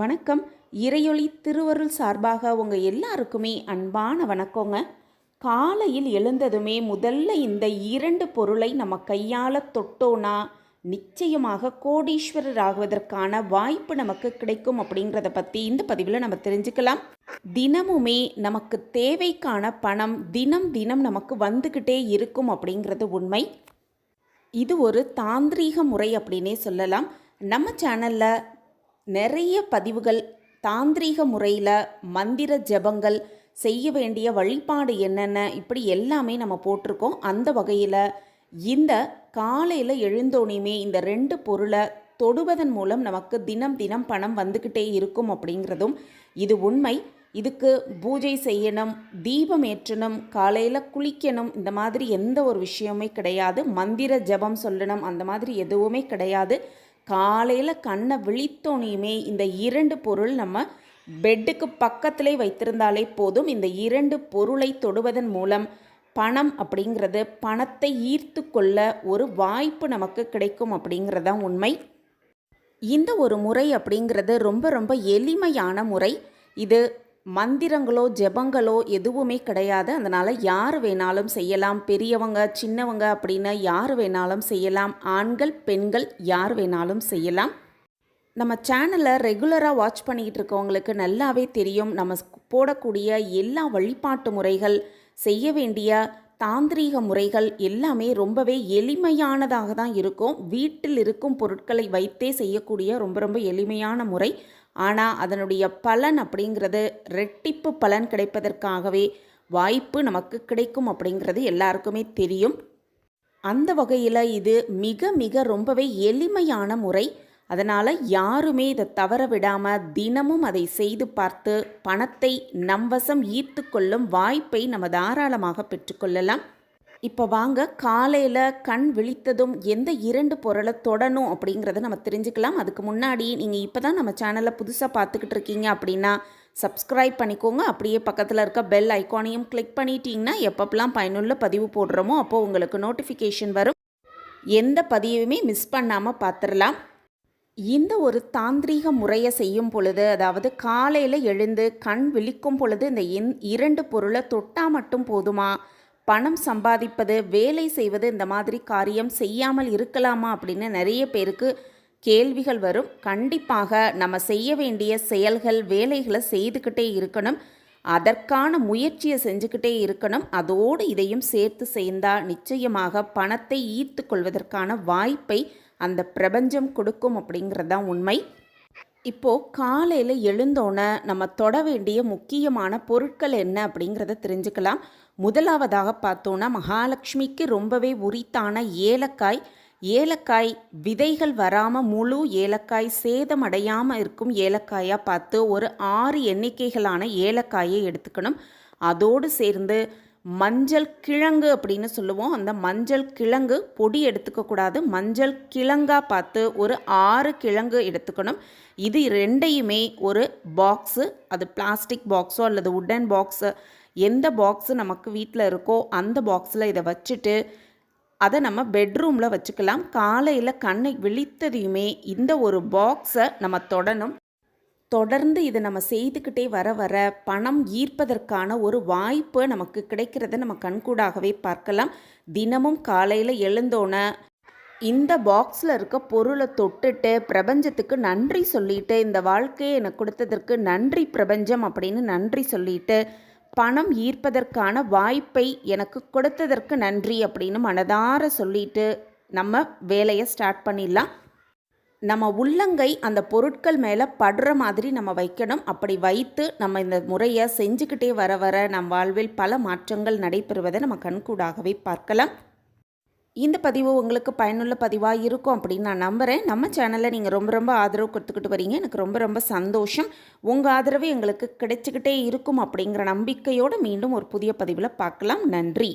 வணக்கம். இறையொளி திருவருள் சார்பாக உங்கள் எல்லாருக்குமே அன்பான வணக்கங்க. காலையில் எழுந்ததுமே முதல்ல இந்த இரண்டு பொருளை நம்ம கையால் தொட்டோன்னா நிச்சயமாக கோடீஸ்வரர் ஆகுவதற்கான வாய்ப்பு நமக்கு கிடைக்கும் அப்படிங்கிறத பற்றி இந்த பதிவில் நம்ம தெரிஞ்சுக்கலாம். தினமுமே நமக்கு தேவைக்கான பணம் தினம் தினம் நமக்கு வந்துக்கிட்டே இருக்கும் அப்படிங்கிறது உண்மை. இது ஒரு தாந்திரீக முறை அப்படின்னே சொல்லலாம். நம்ம சேனலில் நிறைய பதிவுகள் தாந்திரீக முறையில் மந்திர ஜெபங்கள் செய்ய வேண்டிய வழிபாடு என்னென்ன இப்படி எல்லாமே நம்ம போட்டிருக்கோம். அந்த வகையில் இந்த காலையில் எழுந்தோனையுமே இந்த ரெண்டு பொருளை தொடுவதன் மூலம் நமக்கு தினம் தினம் பணம் வந்துக்கிட்டே இருக்கும் அப்படிங்கிறதும் இது உண்மை. இதுக்கு பூஜை செய்யணும் தீபம் ஏற்றணும் காலையில் குளிக்கணும் இந்த மாதிரி எந்த ஒரு விஷயமே கிடையாது. மந்திர ஜெபம் சொல்லணும் அந்த மாதிரி எதுவுமே கிடையாது. காலையில் கண்ணை விழித்தோனையுமே இந்த இரண்டு பொருள் நம்ம பெட்டுக்கு பக்கத்திலே வைத்திருந்தாலே போதும். இந்த இரண்டு பொருளை தொடுவதன் மூலம் பணம் அப்படிங்கிறது பணத்தை ஈர்த்து கொள்ள ஒரு வாய்ப்பு நமக்கு கிடைக்கும் அப்படிங்கிறதான் உண்மை. இந்த ஒரு முறை அப்படிங்கிறது ரொம்ப ரொம்ப எளிமையான முறை. இது மந்திரங்களோ ஜெபங்களோ எதுவுமே கிடையாது. அதனால் யார் வேணாலும் செய்யலாம். பெரியவங்க சின்னவங்க அப்படின்னு யார் வேணாலும் செய்யலாம். ஆண்கள் பெண்கள் யார் வேணாலும் செய்யலாம். நம்ம சேனலை ரெகுலராக வாட்ச் பண்ணிக்கிட்டு இருக்கவங்களுக்கு நல்லாவே தெரியும். நம்ம போடக்கூடிய எல்லா வழிபாட்டு முறைகள் செய்ய வேண்டிய தாந்திரீக முறைகள் எல்லாமே ரொம்பவே எளிமையானதாக தான் இருக்கும். வீட்டில் இருக்கும் பொருட்களை வைத்தே செய்யக்கூடிய ரொம்ப ரொம்ப எளிமையான முறை. ஆனால் அதனுடைய பலன் அப்படிங்கிறது ரெட்டிப்பு பலன் கிடைப்பதற்காகவே வாய்ப்பு நமக்கு கிடைக்கும் அப்படிங்கிறது எல்லாருக்குமே தெரியும். அந்த வகையில் இது மிக மிக ரொம்பவே எளிமையான முறை. அதனால் யாருமே இதை தவற விடாமல் தினமும் அதை செய்து பார்த்து பணத்தை நம்வசம் ஈர்த்து கொள்ளும் வாய்ப்பை நம்ம தாராளமாக பெற்றுக்கொள்ளலாம் இப்போ வாங்க காலையில் கண் விழித்ததும் எந்த இரண்டு பொருளை தொடணும் அப்படிங்கிறத நம்ம தெரிஞ்சுக்கலாம். அதுக்கு முன்னாடி நீங்கள் இப்போ தான் நம்ம சேனலை புதுசாக பார்த்துக்கிட்டு இருக்கீங்க அப்படின்னா சப்ஸ்கிரைப் பண்ணிக்கோங்க. அப்படியே பக்கத்தில் இருக்க பெல் ஐக்கானையும் கிளிக் பண்ணிட்டீங்கன்னா எப்பப்பெல்லாம் பயனுள்ள பதிவு போடுறோமோ அப்போது உங்களுக்கு நோட்டிஃபிகேஷன் வரும். எந்த பதிவுமே மிஸ் பண்ணாமல் பார்த்துடலாம். இந்த ஒரு தாந்திரீக முறையை செய்யும் பொழுது அதாவது காலையில் எழுந்து கண் விழிக்கும் பொழுது இந்த இரண்டு பொருளை தொட்டால் மட்டும் போதுமா? பணம் சம்பாதிப்பது வேலை செய்வது இந்த மாதிரி காரியம் செய்யாமல் இருக்கலாமா அப்படின்னு நிறைய பேருக்கு கேள்விகள் வரும். கண்டிப்பாக நம்ம செய்ய வேண்டிய செயல்கள் வேலைகளை செய்துக்கிட்டே இருக்கணும். அதற்கான முயற்சியை செஞ்சுக்கிட்டே இருக்கணும். அதோடு இதையும் சேர்த்து சேர்ந்தால் நிச்சயமாக பணத்தை ஈர்த்து கொள்வதற்கான வாய்ப்பை அந்த பிரபஞ்சம் கொடுக்கும் அப்படிங்கிறது தான் உண்மை. இப்போது காலையில் எழுந்தோன்னே நம்ம தொட வேண்டிய முக்கியமான பொருட்கள் என்ன அப்படிங்கிறத தெரிஞ்சுக்கலாம். முதலாவதாக பார்த்தோன்னா மகாலட்சுமிக்கு ரொம்பவே உரித்தான ஏலக்காய். ஏலக்காய் விதைகள் வராமல் முழு ஏலக்காய் சேதமடையாமல் இருக்கும் ஏலக்காயாக பார்த்து ஒரு ஆறு எண்ணிக்கைகளான ஏலக்காயை எடுத்துக்கணும். அதோடு சேர்ந்து மஞ்சள் கிழங்கு அப்படின்னு சொல்லுவோம். அந்த மஞ்சள் கிழங்கு பொடி எடுத்துக்கக்கூடாது மஞ்சள் கிழங்காக பார்த்து ஒரு ஆறு கிழங்கு எடுத்துக்கணும். இது ரெண்டையுமே ஒரு பாக்ஸு அது பிளாஸ்டிக் பாக்ஸோ அல்லது உட்டன் பாக்ஸு எந்த பாக்ஸு நமக்கு வீட்டில் இருக்கோ அந்த பாக்ஸில் இதை வச்சுட்டு அதை நம்ம பெட்ரூமில் வச்சுக்கலாம். காலையில் கண்ணை விழித்ததையுமே இந்த ஒரு பாக்ஸை நம்ம தொடணும். தொடர்ந்து இதை நம்ம செய்துக்கிட்டே வர வர பணம் ஈர்ப்பதற்கான ஒரு வாய்ப்பு நமக்கு கிடைக்கிறத நம்ம கண்கூடாகவே பார்க்கலாம். தினமும் காலையில் எழுந்தோன்னே இந்த பாக்ஸில் இருக்க பொருளை தொட்டுட்டு பிரபஞ்சத்துக்கு நன்றி சொல்லிட்டு இந்த வாழ்க்கையை எனக்கு கொடுத்ததற்கு நன்றி பிரபஞ்சம் அப்படின்னு நன்றி சொல்லிட்டு பணம் ஈர்ப்பதற்கான வாய்ப்பை எனக்கு கொடுத்ததற்கு நன்றி அப்படின்னு மனதார சொல்லிட்டு நம்ம வேலையை ஸ்டார்ட் பண்ணிடலாம். நம்ம உள்ளங்கை அந்த பொருட்கள் மேலே படுற மாதிரி நம்ம வைக்கணும். அப்படி வைத்து நம்ம இந்த முறையை செஞ்சுக்கிட்டே வர வர நம் வாழ்வில் பல மாற்றங்கள் நடைபெறுவதை நம்ம கண்கூடாகவே பார்க்கலாம். இந்த பதிவு உங்களுக்கு பயனுள்ள பதிவாக இருக்கும் அப்படின்னு நான் நம்புகிறேன் நம்ம சேனலில் நீங்கள் ரொம்ப ரொம்ப ஆதரவு கொடுத்துக்கிட்டு வரீங்க. எனக்கு ரொம்ப ரொம்ப சந்தோஷம். உங்கள் ஆதரவு எங்களுக்கு கிடைச்சிக்கிட்டே இருக்கும் அப்படிங்கிற நம்பிக்கையோடு மீண்டும் ஒரு புதிய பதிவில் பார்க்கலாம். நன்றி.